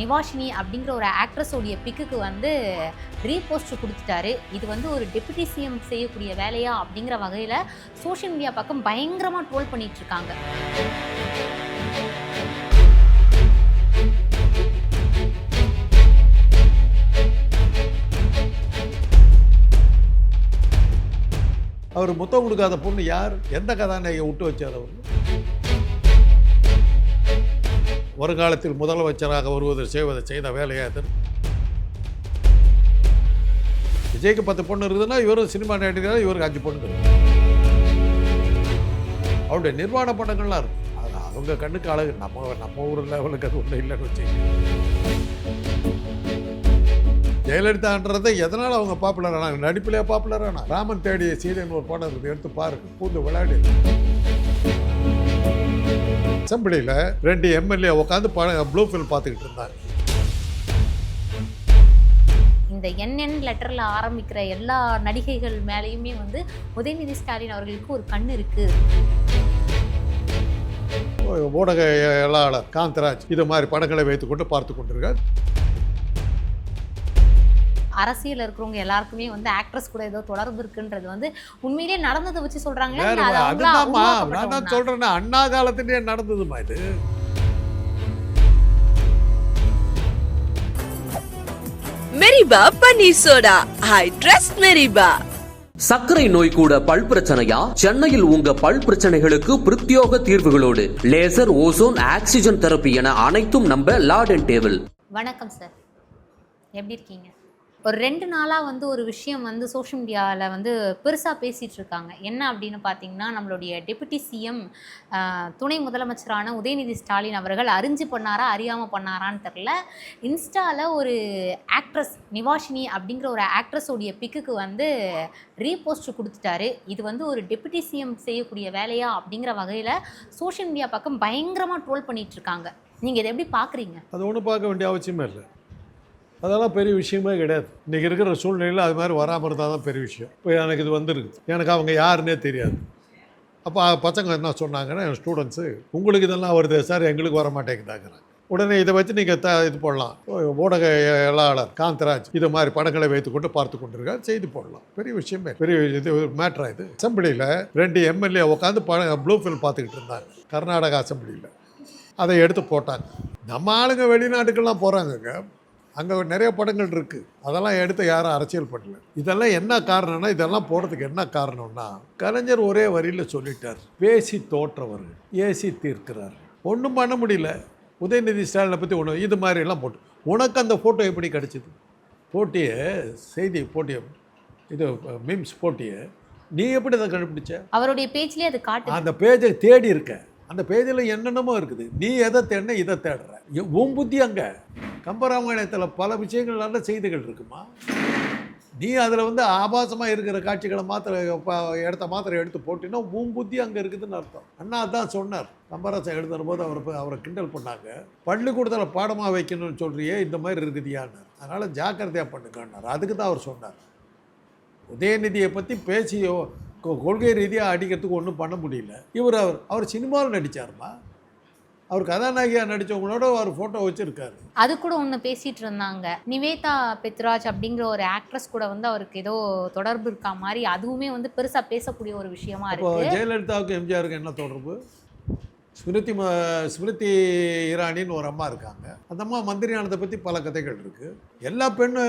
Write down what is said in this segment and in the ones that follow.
நிவாஷினி அப்படிங்கிற ஒரு ஆக்ட்ரஸோடைய பிக்குக்கு வந்து ரீபோஸ்ட் கொடுத்துட்டாரு. இது வந்து ஒரு டெபுட்டி சிஎம் செய்யக்கூடிய வேலையா அப்படிங்கிற வகையில் சோஷியல் மீடியா பக்கம் பயங்கரமாக ட்ரோல் பண்ணிட்டு இருக்காங்க. அவர் முத்தம் கொடுக்காத பொண்ணு யார்? எந்த கதாநாயகை விட்டு வச்சார் அவர்? வருங்காலத்தில் முதலமைச்சராக வருவதை செய்வதை செய்த வேலையாக விஜய்க்கு பத்து பொண்ணு இருக்குதுன்னா இவரும் சினிமா நடிகர் இவருக்கு அஞ்சு பொண்ணு அவருடைய நிர்வாண படங்கள்லாம் இருக்கு. அது அவங்க கண்ணுக்கு அழகு. நம்ம நம்ம ஊர் லெவலுக்கு அது ஒன்றும் இல்லைன்னு வச்சுக்கோங்க. ஜெயலலிதான்றதை எதனால் அவங்க பாப்புலர் ஆனாங்க நடிப்பிலே பாப்புலர் ஆனால் ராமன் தேடிய சீரியன் ஒரு படம் இருக்குது. எடுத்து பாருங்க. பூந்து விளையாடி அசம்பிளியில் ரெண்டு எம்எல்ஏ உட்காந்து ப்ளூ ஃபில் பார்த்துக்கிட்டு இருந்தாங்க இந்த என்என் லெட்டரில் ஆரம்பிக்கிற எல்லா நடிகைகள் மேலேயுமே வந்து உதயநிதி ஸ்டாலின் அவர்களுக்கு ஒரு கண் இருக்கு. ஊடகவியலாளர் காந்தராஜ் இது மாதிரி படங்களை வைத்துக்கொண்டு பார்த்து கொண்டிருக்கார். அரசியல் இருக்கிறவங்க எல்லாருக்குமே வந்து ஆக்ட்ரஸ் கூட ஏதோ தொடர்பு இருக்குன்றது வந்து உண்மையிலேயே நடந்ததை வச்சு சொல்றாங்க அதுதான்மா. நான் தான்? சொல்றேன்னா அண்ணா காலத்திலேயே நடந்ததுமா இது? மெரிபா பன்னீர் சோடா. I trust Meriba. சர்க்கரை நோய் கூட பல் பிரச்சனையா? சென்னையில் உங்க பல் பிரச்சனைகளுக்கு பிரத்யோக தீர்வுகளோடு. லேசர் ஓசோன் ஆக்சிஜன் தெரப்பி என அனைத்தும் நம்ப லார்ட் அண்ட் டேபிள் வணக்கம் சார் எப்படி இருக்கீங்க? ஒரு ரெண்டு நாளாக வந்து ஒரு விஷயம் வந்து சோஷியல் மீடியாவில் வந்து பெருசாக பேசிகிட்டு இருக்காங்க. என்ன அப்படின்னு பார்த்தீங்கன்னா நம்மளுடைய டெபுட்டி சிஎம் துணை முதலமைச்சரான உதயநிதி ஸ்டாலின் அவர்கள் அறிஞ்சு பண்ணாரா அறியாமல் பண்ணாரான்னு தெரில இன்ஸ்டாவில் ஒரு ஆக்ட்ரஸ் நிவாஷினி அப்படிங்கிற ஒரு ஆக்ட்ரஸோடைய பிக்குக்கு வந்து ரீபோஸ்ட் கொடுத்துட்டாரு. இது வந்து ஒரு டெபுட்டி சிஎம் செய்யக்கூடிய வேலையா அப்படிங்கிற வகையில் சோஷியல் மீடியா பக்கம் பயங்கரமாக ட்ரோல் பண்ணிகிட்ருக்காங்க இருக்காங்க. நீங்கள் இதை எப்படி பார்க்குறீங்க அது ஒன்றும் பார்க்க வேண்டிய அவசியமே இல்லை. அதெல்லாம் பெரிய விஷயமே கிடையாது. இன்றைக்கி இருக்கிற சூழ்நிலையில் அது மாதிரி வராமல் இருந்தால் தான் பெரிய விஷயம். இப்போ எனக்கு இது வந்துருக்கு. எனக்கு அவங்க யாருன்னே தெரியாது. அப்போ பசங்க என்ன சொன்னாங்கன்னா என் ஸ்டூடெண்ட்ஸு உங்களுக்கு இதெல்லாம் வருது சார் எங்களுக்கு வர மாட்டேங்குதாங்கிறாங்க. உடனே இதை வச்சு நீங்கள் த இது போடலாம். ஊடகவியலாளர் காந்தராஜ் இது மாதிரி படங்களை வைத்துக்கொண்டு பார்த்து கொண்டிருக்கார். செய்து போடலாம். பெரிய விஷயமே. பெரிய இது மேட்ரா இது. அசம்பிளியில் ரெண்டு எம்எல்ஏ உட்காந்து படம் ப்ளூ ஃபில் பார்த்துக்கிட்டு இருந்தாங்க. கர்நாடகா அசம்பிளியில். அதை எடுத்து போட்டாங்க. நம்ம ஆளுங்க வெளிநாட்டுக்கெல்லாம் போகிறாங்கங்க அங்கே நிறைய படங்கள் இருக்குது அதெல்லாம் எடுத்து யாரும் அரசியல் பண்ணல. இதெல்லாம் என்ன காரணம்னா இதெல்லாம் போடுறதுக்கு என்ன காரணம்னா கலைஞர் ஒரே வரியில் சொல்லிட்டார். பேசி தோற்றவர்கள் ஏசி தீர்க்கிறார். ஒன்றும் பண்ண முடியல. உதயநிதி ஸ்டாலினை பற்றி ஒன்று இது மாதிரி எல்லாம் போட்டு. உனக்கு அந்த ஃபோட்டோ எப்படி கிடச்சிது? போட்டியை செய்தி போட்டியை இது மீம்ஸ் போட்டியை. நீ எப்படி அதை கண்டுபிடிச்ச? அவருடைய பேச்சிலே அது காட்டு அந்த பேஜை தேடி இருக்க. அந்த பேஜில் என்னென்னமோ இருக்குது. நீ எதை தேடின இதை தேடுற. உன் புத்தி அங்கே. கம்பராமாயணத்தில் பல விஷயங்கள் நல்ல செய்திகள் இருக்குமா? நீ அதில் வந்து ஆபாசமாக இருக்கிற காட்சிகளை மாத்திர ப- இடத்த மாத்திரம் எடுத்து போட்டினா உன் புத்தி அங்கே இருக்குதுன்னு அர்த்தம். அண்ணா தான் சொன்னார். கம்பராசன் எழுதுற போது அவரை அவரை கிண்டல் பண்ணாங்க. பள்ளிக்கூடத்தில் பாடமாக வைக்கணும்னு சொல்கிறியே இந்த மாதிரி இருக்குதியான்னு அதனால் ஜாக்கிரதையாக பண்ணுங்கன்னார். அதுக்கு தான் அவர் சொன்னார். உதயநிதியை பற்றி பேசியோ கொ- கொள்கை ரீதியாக அடிக்கிறதுக்கு ஒன்றும் பண்ண முடியல. இவர் அவர் அவர் சினிமாவில் நடித்தார்மா அவர் கதாநாயகியாக நடித்தவங்களோட அவர் ஃபோட்டோ வச்சுருக்காரு. அது கூட ஒன்று பேசிட்டு இருந்தாங்க. நிவேதா பெத்ராஜ் அப்படிங்கிற ஒரு ஆக்ட்ரஸ் கூட வந்து அவருக்கு ஏதோ தொடர்பு இருக்கா மாதிரி அதுவுமே வந்து பெருசா பேசக்கூடிய ஒரு விஷயமா இருக்கு. ஜெயலலிதாவுக்கும் எம்ஜிஆருக்கு என்ன தொடர்பு? ஸ்மிருதி ஸ்மிருதி இரானின்னு ஒரு அம்மா இருக்காங்க. அந்த அம்மா மந்திரி ஆனதை பற்றி பல கதைகள் இருக்குது எல்லா பெண்ணு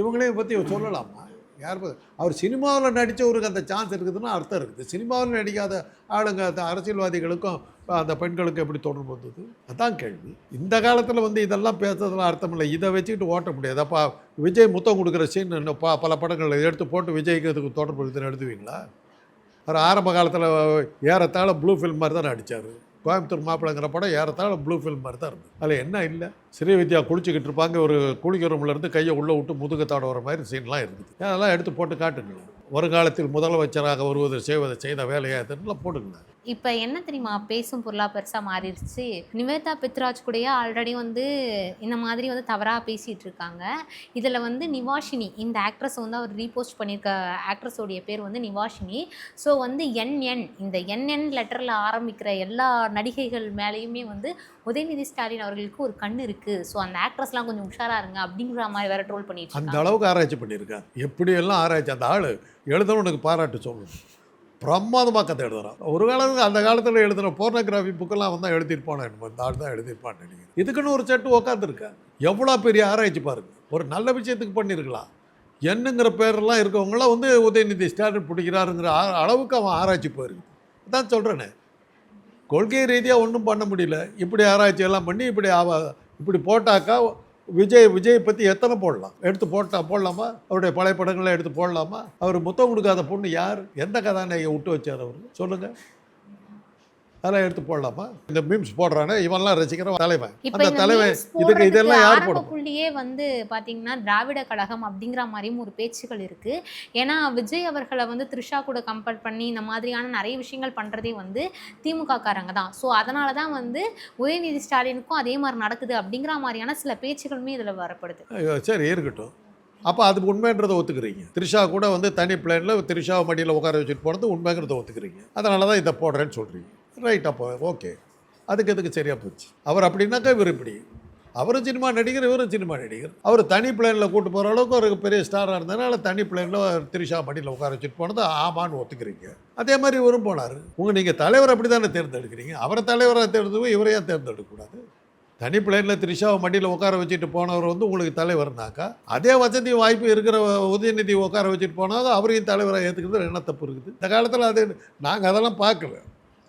இவங்களையும் பற்றி சொல்லலாமா? யார் அவர் சினிமாவில் நடித்தவருக்கு அந்த சான்ஸ் இருக்குதுன்னா அர்த்தம் இருக்குது. சினிமாவில் நடிக்காத ஆளுங்க அரசியல்வாதிகளுக்கும் அந்த பெண்களுக்கு எப்படி தொடர்பு வந்தது? அதான் கேள்வி. இந்த காலத்தில் வந்து இதெல்லாம் பேசுறதுலாம் அர்த்தம் இல்லை. இதை வச்சுக்கிட்டு ஓட்ட முடியாது. அப்போ விஜய் முத்தம் கொடுக்குற சீன் இன்னும் ப பல படங்கள் எடுத்து போட்டு விஜய்க்கு அதுக்கு தொடர்பு இருக்குதுன்னு எழுதுவீங்களா? அவர் ஆரம்ப காலத்தில் ஏறத்தாழ ப்ளூ ஃபில்ம் மாதிரி தான் அடித்தார் கோயம்புத்தூர் மாப்பிள்ளைங்கிற படம் ஏறத்தாழ ப்ளூ ஃபில்ம் மாதிரி தான் இருந்தது. அதில் என்ன இல்லை? ஸ்ரீவித்யா குளிச்சுக்கிட்டு இருப்பாங்க. ஒரு குளிக்கிற roomல இருந்து கையை உள்ளே விட்டு முதுகத்தாட வர மாதிரி சீன்லாம் இருக்குது. அதெல்லாம் எடுத்து போட்டு காட்டுங்க வருங்காலத்தில் முதலமைச்சராக வருவதை செய்வதை செய்த வேலையாக இதெல்லாம் இப்போ என்ன தெரியுமா? பேசும் பொருளாக பெருசாக மாறிடுச்சு. நிவேதா பித்ராஜ் கூடயே ஆல்ரெடி வந்து இந்த மாதிரி வந்து தவறாக பேசிகிட்டு இருக்காங்க. இதில் வந்து நிவாஷினி இந்த ஆக்ட்ரஸ் வந்து அவர் ரீபோஸ்ட் பண்ணியிருக்க ஆக்ட்ரஸோடைய பேர் வந்து நிவாஷினி. ஸோ வந்து என்என் இந்த என்என் லெட்டரில் ஆரம்பிக்கிற எல்லா நடிகைகள் மேலேயுமே வந்து உதயநிதி ஸ்டாலின் அவர்களுக்கு ஒரு கண் இருக்குது ஸோ அந்த ஆக்ட்ரஸ்லாம் கொஞ்சம் உஷாராக இருங்க அப்படிங்கிற மாதிரி வேற ட்ரோல் பண்ணிட்டு அந்த அளவுக்கு ஆராய்ச்சி பண்ணியிருக்கான் எப்படியெல்லாம் ஆராய்ச்சி? அந்த ஆள் எழுதுறவனுக்கு பாராட்டு சொல்லணும். பிரமாதமாக கதை எழுதுறான். ஒரு காலத்துக்கு அந்த காலத்தில் எழுதுகிற போர்னோகிராஃபி புக்கெல்லாம் வந்தால் எழுதியிருப்பானே இந்த ஆள் தான் எழுதியிருப்பான்னு நினைக்கிறேன். இதுக்குன்னு ஒரு செட்டு உட்காந்துருக்கேன் எவ்வளோ பெரிய ஆராய்ச்சி பாருங்க. ஒரு நல்ல விஷயத்துக்கு பண்ணியிருக்கலாம். என்னங்கிற பேரெல்லாம் இருக்கவங்களாம் வந்து உதயநிதி ஸ்டாண்டர்ட் பிடிக்கிறாருங்கிற அளவுக்கு அவன் ஆராய்ச்சி போயிருக்கு. அதான் சொல்கிறேனே கொள்கை ரீதியாக ஒன்றும் பண்ண முடியல. இப்படி ஆராய்ச்சி எல்லாம் பண்ணி இப்படி அவ இப்படி போட்டாக்கா விஜய் விஜய் பற்றி எத்தனை போடலாம்? எடுத்து போட்டா போடலாமா? அவருடைய பழைய படங்களை எடுத்து போடலாமா? அவர் முத்தம் கொடுக்காத பொண்ணு யார்? எந்த கதாநாயகை விட்டு வச்சார் அவர்? சொல்லுங்கள் அதெல்லாம் எடுத்து போடலாமா? இந்த மீம்ஸ் போடுறானே இவன்லாம் ரசிக்கிற தலைவன். அந்த தலைவன் இதுக்கு இதெல்லாம் யார் புள்ளியே வந்து பாத்தீங்கன்னா திராவிட கழகம் அப்படிங்கிற மாதிரியும் ஒரு பேச்சுகள் இருக்கு. ஏன்னா விஜய் அவர்களை வந்து த்ரிஷா கூட கம்பேர் பண்ணி இந்த மாதிரியான நிறைய விஷயங்கள் பண்றதே வந்து திமுக காரங்க தான். ஸோ அதனால தான் வந்து உதயநிதி ஸ்டாலினுக்கும் அதே மாதிரி நடக்குது அப்படிங்கிற மாதிரியான சில பேச்சுகளுமே இதுல வரப்படுது. சரி இருக்கட்டும். அப்போ அது உண்மைன்றதை ஒத்துக்கிறீங்க. த்ரிஷா கூட வந்து தனி பிளேனில் த்ரிஷாவை மடியில் உட்கார வச்சுட்டு போனது உண்மைங்கிறத ஒத்துக்கிறீங்க. அதனால தான் இதை போடுறேன்னு சொல்கிறீங்க ரைட் அப்போ ஓகே அதுக்கு எதுக்கு சரியாக போச்சு? அவர் அப்படின்னாக்கா இவர் இப்படி. அவரும் சினிமா நடிகர் இவரும் சினிமா நடிகர். அவர் தனி பிளேனில் கூட்டு போகிற அளவுக்கு ஒரு பெரிய ஸ்டாராக இருந்ததுனால தனி பிளேனில் த்ரிஷா மடியில் உட்கார வச்சுட்டு போனது ஆமான்னு ஒத்துக்கிறீங்க. அதே மாதிரி இவரும் போனார். உங்கள் நீங்கள் தலைவர் அப்படி தானே தேர்ந்தெடுக்கிறீங்க? அவரை தலைவராக தேர்ந்தெடுக்கும் இவரையாக தேர்ந்தெடுக்கக்கூடாது. தனி பிளேனில் திரிஷாவை மடியில் உட்கார வச்சுட்டு போனவர் வந்து உங்களுக்கு தலைவர்னாக்கா அதே வசதி வாய்ப்பு இருக்கிற உதயநிதி உட்கார வச்சுட்டு போனாலும் அவரையும் தலைவராக ஏற்றுக்கிறது என்ன தப்பு இருக்குது? இந்த காலத்தில் அது நாங்கள் அதெல்லாம் பார்க்கல.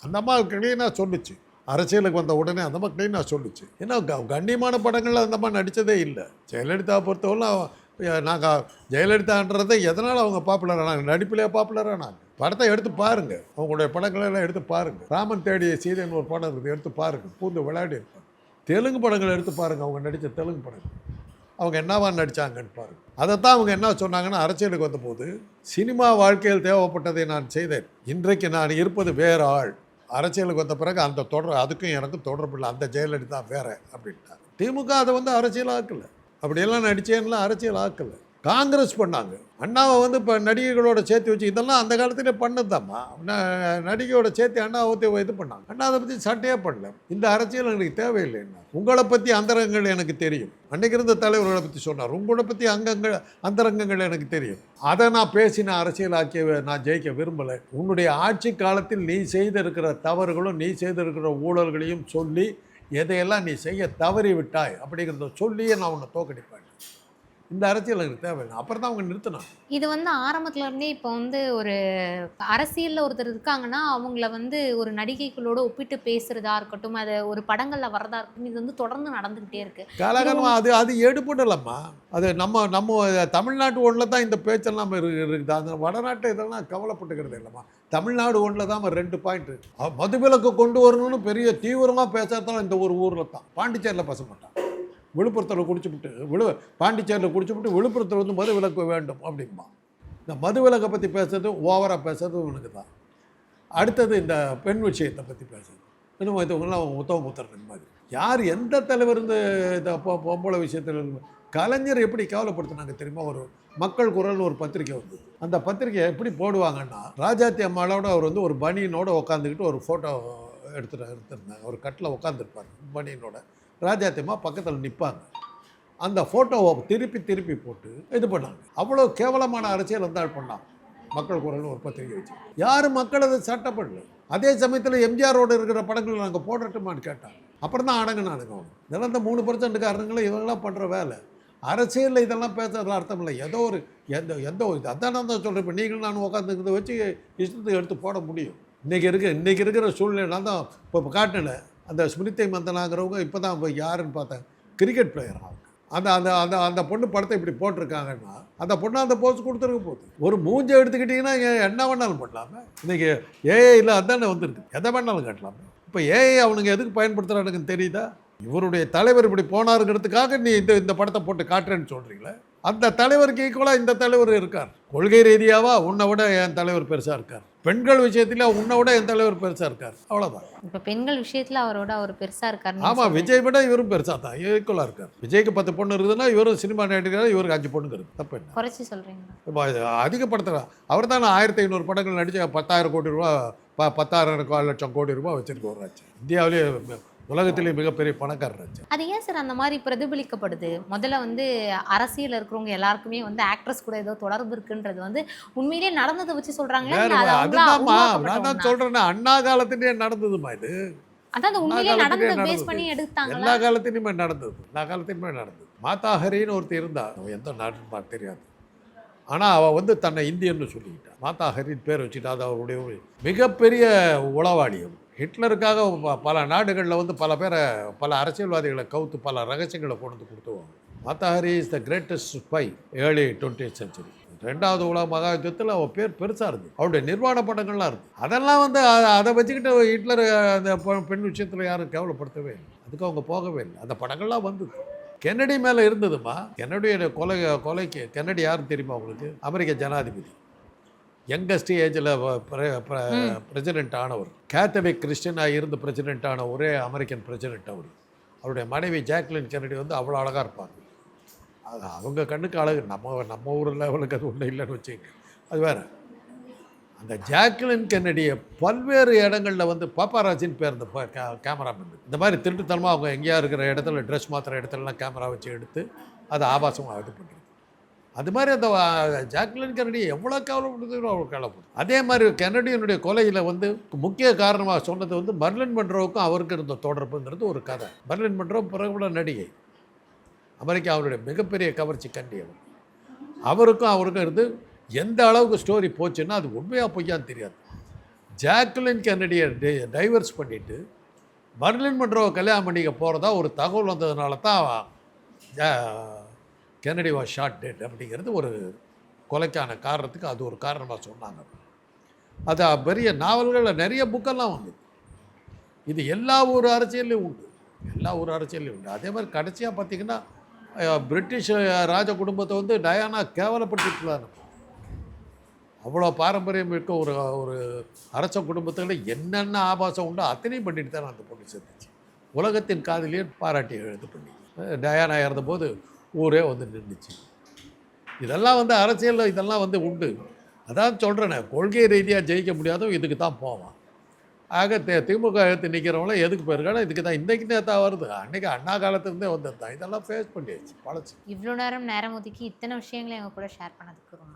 அந்த அம்மா க்ளீனாக சொல்லுச்சு. அரசியலுக்கு வந்த உடனே அந்த அம்மா க்ளீனாக சொல்லுச்சு. ஏன்னா க- கண்ணியமான படங்களில் அந்தம்மா நடித்ததே இல்லை. ஜெயலலிதாவை பொறுத்தவரை நாங்கள் ஜெயலலிதான்றதை எதனால் அவங்க பாப்புலர் ஆனாங்க? நடிப்பிலே பாப்புலர் ஆனாங்க படத்தை எடுத்து பாருங்கள் அவங்களுடைய படங்களெல்லாம் எடுத்து பாருங்கள் ராமன் தேடிய சீதைன்னு ஒரு படம் இருக்குது. எடுத்து பாருங்கள் பூந்து விளையாடி இருப்பாங்க. தெலுங்கு படங்களை எடுத்து பாருங்கள் அவங்க நடித்த தெலுங்கு படங்கள் அவங்க என்னவா நடித்தாங்கன்னு பாருங்கள் அதைத்தான் அவங்க என்ன சொன்னாங்கன்னா அரசியலுக்கு வந்தபோது சினிமா வாழ்க்கையில் தேவைப்பட்டதை நான் செய்தேன். இன்றைக்கு நான் இருப்பது வேற ஆள் அரசியலுக்கு வந்த பிறகு அந்த தொடர் அதுக்கும் எனக்கும் தொடர்பு இல்லை. அந்த ஜெயலலிதா வேற அப்படின்ட்டாங்க திமுக அதை வந்து அரசியல் ஆக்கலை அப்படியெல்லாம் நடிச்சேன்லாம் அரசியல் ஆக்கலை காங்கிரஸ் பண்ணாங்க. அண்ணாவை வந்து இப்போ நடிகைகளோட சேர்த்து வச்சு இதெல்லாம் அந்த காலத்திலே பண்ணதாம்மா. நடிகையோட சேர்த்து அண்ணாவை இது பண்ணாங்க. அண்ணா அதை பற்றி சட்டையே பண்ணல. இந்த அரசியல் எனக்கு தேவையில்லைன்னா. உங்களை பற்றி அந்தரங்கங்கள் எனக்கு தெரியும். அன்னைக்கு இருந்த தலைவர்களை பற்றி சொன்னார். உங்களை பற்றி அங்கங்கள் அந்தரங்கங்கள் எனக்கு தெரியும். அதை நான் பேசின அரசியலாக்கிய நான் ஜெயிக்க விரும்பலை. உன்னுடைய ஆட்சி காலத்தில் நீ செய்திருக்கிற தவறுகளும் நீ செய்திருக்கிற ஊழல்களையும் சொல்லி எதையெல்லாம் நீ செய்ய தவறி விட்டாய் அப்படிங்கிறத சொல்லியே நான் உன்னை தோக்கடிப்பேன். இந்த அரசியல் எனக்கு தேவையில்லை. அப்புறம் தான் அவங்க நிறுத்தினாங்க இது வந்து ஆரம்பத்துல இருந்தே இப்போ வந்து ஒரு அரசியல்ல ஒருத்தர் இருக்காங்கன்னா அவங்கள வந்து ஒரு நடிகைகளோட ஒப்பிட்டு பேசுறதா இருக்கட்டும் அது ஒரு படங்கள்ல வரதா இருக்கட்டும் இது வந்து தொடர்ந்து நடந்துகிட்டே இருக்கு. காலகாலமாக அது அது எடுபடலம்மா. அது நம்ம நம்ம தமிழ்நாட்டு ஒன்றில் தான் இந்த பேச்செல்லாம் இரு- இருக்குது. அந்த வடநாட்டு இதெல்லாம் கவலைப்பட்டுக்கிறது இல்லைம்மா. தமிழ்நாடு ஒன்றில் தான் ரெண்டு பாயிண்ட் மதுவிலக்கு கொண்டு வரணும்னு பெரிய தீவிரமாக பேசாதான் இந்த ஒரு ஊரில் தான். பாண்டிச்சேரியில் பேச மாட்டான். விழுப்புரத்தில் குடிச்சுவிட்டு விழு பாண்டிச்சேரியில் குடிச்சுவிட்டு விழுப்புரத்தில் வந்து மது விலக்கு வேண்டும் அப்படிம்பா. இந்த மது விலக்கை பற்றி பேசுறது ஓவராக பேசுறது இவனுக்கு தான் அடுத்தது இந்த பெண் விஷயத்தை பற்றி பேசுறது. இன்னும் இதுவங்களாம் உத்தம புத்திரன் மாதிரி. யார் எந்த தலைவர் இருந்து இந்த பொம்பளை விஷயத்தில் கலைஞர் எப்படி கேவலப்படுத்தினாங்க தெரியுமா? ஒரு மக்கள் குரல்னு ஒரு பத்திரிக்கை வந்து. அந்த பத்திரிக்கை எப்படி போடுவாங்கன்னா ராஜாத்தி அம்மாவோட அவர் வந்து ஒரு பனியனோட உட்காந்துக்கிட்டு ஒரு ஃபோட்டோ எடுத்துட்டு எடுத்திருந்தாங்க. ஒரு கட்டில் உட்காந்துருப்பார் பனியனோட. ராஜாத்தியமாக பக்கத்தில் நிற்பாங்க அந்த ஃபோட்டோவை திருப்பி திருப்பி போட்டு இது பண்ணாங்க. அவ்வளோ கேவலமான அரசியல் வந்தால் பண்ணாங்க மக்கள் குரல் ஒரு பத்திரிக்கை வச்சு. யாரும் மக்கள் அதை சட்டப்படல. அதே சமயத்தில் எம்ஜிஆரோடு இருக்கிற படங்கள் நாங்கள் போடட்டுமான்னு கேட்டாங்க. அப்புறம் தான் அடங்கினானுங்க அவங்க. இதெல்லாம் இந்த மூணு பர்சன்ட்டுக்காரங்களும் இவங்கெல்லாம் பண்ணுற வேலை. அரசியலில் இதெல்லாம் பேசுறதுல அர்த்தம் இல்லை. ஏதோ ஒரு எந்த எந்த ஒரு இது அதான் நான் தான் சொல்கிறேன் இப்போ நீங்களும் நான் உட்காந்துக்கிறத வச்சு இஷ்டத்துக்கு எடுத்து போட முடியும். இன்றைக்கி இருக்க இன்றைக்கி இருக்கிற சூழ்நிலை நான் தான் இப்போ இப்போ காட்டினேன் அந்த ஸ்மிருத்தை மந்தனாங்கிறவங்க இப்போ தான் இப்போ யாருன்னு பார்த்தேன். கிரிக்கெட் பிளேயர் அவங்க. அந்த அந்த அந்த அந்த பொண்ணு படத்தை இப்படி போட்டிருக்காங்கன்னா அந்த பொண்ணு அந்த போஸ்ட் கொடுத்துருக்க போகுது. ஒரு மூஞ்சை எடுத்துக்கிட்டிங்கன்னா என்ன வேணாலும் பண்ணலாமே? இன்றைக்கி ஏஐயில் அதானே வந்துருக்கு. எதை வேணாலும் கட்டலாமே? இப்போ ஏஐ அவனுங்க எதுக்கு பயன்படுத்துகிறானுங்கன்னு தெரியுதா? இவருடைய தலைவர் இப்படி போனாருங்கிறதுக்காக நீ இந்த இந்த படத்தை போட்டு காட்டுறேன்னு சொல்கிறீங்களே அந்த தலைவருக்கு ஈக்குவலாக இந்த தலைவர் இருக்கார். கொள்கை ரீதியாவா? உன்னை விட என் தலைவர் பெருசாக இருக்கார். பெண்கள் விஷயத்தில் உன்னை விட என் தலைவர் பெருசாக இருக்கார்? அவ்வளோதான் இப்போ பெண்கள் விஷயத்துல அவரோட அவர் பெருசா இருக்காருன்னு ஆமாம் விஜய் விட இவரும் பெருசாக தான். ஈக்குவலாக இருக்கார். விஜய்க்கு பத்து பொண்ணு இருக்குதுன்னா இவரும் சினிமா நடிக்கிறார் இவருக்கு அஞ்சு பொண்ணுங்க இருக்குது தப்பு என்ன? குறைச்சி இது அதிகப்படுத்துகிறார் அவர் தான் ஆயிரத்தி ஐநூறு படங்கள் நடித்து பத்தாயிரம் கோடி ரூபா ப பத்தாயிரம் லட்சம் கோடி ரூபா வச்சிருக்க ஒரு ஆச்சு இந்தியாவிலேயே உலகத்திலேயே மிகப்பெரிய பணக்காரர் அது ஏன் சார் அந்த மாதிரி பிரதிபலிக்கப்படுது? முதல்ல வந்து அரசியல் இருக்கிறவங்க எல்லாருக்குமே வந்து ஆக்ட்ரஸ் கூட ஏதோ தொடர்பு இருக்குன்றது வந்து உண்மையிலேயே நடந்ததை வச்சு அதுதான்மா நான் தான்? சொல்கிறேன்னே அண்ணா காலத்திலேயே நடந்ததுமா இது? அதான் அது உண்மையிலேயே எல்லா நடந்ததை காலத்துலயும் பேஸ் பண்ணி எடுத்தாங்களா? எல்லா காலத்திலுமே நடந்தது. எல்லா காலத்திலுமே நடந்தது. மாதாஹரின்னு ஒருத்தர் இருந்தா அவன் எந்த நாட்டுன்னு தெரியாது. ஆனால் அவள் வந்து தன்னை இந்தியன்னு சொல்லிக்கிட்டான். மாதாஹரின்னு பேர் வச்சுட்டா அது அவருடைய மிகப்பெரிய உளவாளி. ஹிட்லருக்காக பல நாடுகளில் வந்து பல பேரை பல அரசியல்வாதிகளை கவுத்து பல ரகசியங்களை கொண்டு கொடுத்துவாங்க. Mata Hari is the greatest spy early twenty century ரெண்டாவது உலக மகாயுத்தத்தில் அவள் பேர் பெருசாக இருந்தது அவருடைய நிர்வாண படங்கள்லாம் இருக்குது அதெல்லாம் வந்து அதை வச்சுக்கிட்டு ஹிட்லர் அந்த பெ- பெண் விஷயத்தில் யாரும் கேவலப்படுத்தவே இல்லை. அதுக்கு அவங்க போகவே இல்லை. அந்த படங்கள்லாம் வந்தது. கென்னடி மேலே இருந்ததுமா கென்னடியோட கொலை கொலைக்கு கென்னடி யாருன்னு தெரியுமா உங்களுக்கு? அமெரிக்க ஜனாதிபதி. யங்கஸ்ட் ஏஜில் பிரசிடென்ட் ஆனவர். கேத்தலிக் கிறிஸ்டியனாக இருந்து பிரசிடென்ட் ஆன ஒரே அமெரிக்கன் பிரசிடென்ட் அவர். அவருடைய மனைவி ஜாக்லின் கென்னடி வந்து அவ்வளோ அழகாக இருப்பாங்க. அது அவங்க கண்ணுக்கு அழகு. நம்ம நம்ம ஊர் லெவலுக்கு அது ஒன்றும் இல்லைன்னு வச்சுக்கங்க அது வேற. அந்த ஜாக்லின் கென்னடியை பல்வேறு இடங்களில் வந்து பாப்பாராச்சின்னு பேர் இந்த கேமராமேன் இந்த மாதிரி திருட்டுத்தனமாக அவங்க எங்கேயா இருக்கிற இடத்துல ட்ரெஸ் மாற்றுற இடத்துலலாம் கேமரா வச்சு எடுத்து அதை ஆபாசமாக இது பண்ணுறது அது மாதிரி அந்த ஜாக்லின் கென்னடி எவ்வளோ கவலைப்படுதோ அவ்வளோ கவலைப்படும் அதே மாதிரி கென்னடியினுடைய கொலையில் வந்து முக்கிய காரணமாக சொன்னது வந்து மர்லின் மன்றோவுக்கும் அவருக்கு இருந்த தொடர்புங்கிறது ஒரு கதை. மர்லின் மன்றோ பிரபல நடிகை. அமெரிக்காவுடைய மிகப்பெரிய கவர்ச்சி கண்டியவர். அவருக்கும் அவருக்கும் இருந்து எந்த அளவுக்கு ஸ்டோரி போச்சுன்னா அது உண்மையாக பொய்யான்னு தெரியாது. ஜாக்லின் கென்னடியை டைவர்ஸ் பண்ணிவிட்டு மர்லின் மன்றோவை கல்யாணம் பண்ணிக்க போகிறதா ஒரு தகவல் வந்ததுனால தான் கென்னடி வாஸ் ஷார்ட் டெட் அப்படிங்கிறது ஒரு கொலைக்கான காரணத்துக்கு அது ஒரு காரணமாக சொன்னாங்க. அது பெரிய நாவல்களில் நிறைய புக்கெல்லாம் வந்தது இது எல்லா ஊர் அரசியல்லையும் உண்டு. எல்லா ஊர் அரசியல்லையும் உண்டு. அதே மாதிரி கடைசியாக பார்த்தீங்கன்னா பிரிட்டிஷ் ராஜ குடும்பத்தை வந்து டயானா கேவலப்படுத்திட்டுலாம் அவ்வளோ பாரம்பரியம் இருக்க ஒரு ஒரு அரச குடும்பத்தில் என்னென்ன ஆபாசம் உண்டோ அத்தனையும் பண்ணிட்டு தான் அந்த பொண்ணு சேர்ந்துச்சு உலகத்தின் காதலியே பாராட்டி எழுது பண்ணி டயானா இறந்தபோது ஊரே வந்து நின்றுச்சு இதெல்லாம் வந்து அரசியலில் இதெல்லாம் வந்து உண்டு. அதான் சொல்கிறேனே கொள்கை ரீதியாக ஜெயிக்க முடியாதவன் இதுக்கு தான் போவான். ஆக தே திமுக எடுத்து நிற்கிறவங்களாம் எதுக்கு போயிருக்காங்க? இதுக்கு தான் இன்றைக்கு நேத்தா வருது. அன்றைக்கி அண்ணா காலத்துலேருந்தே வந்தது தான் இதெல்லாம் ஃபேஸ் பண்ணியாச்சு பழச்சு. இவ்வளோ நேரம் நேரம் ஒதுக்கி இத்தனை விஷயங்களை எங்கள் கூட ஷேர் பண்ணதுக்கு ரொம்ப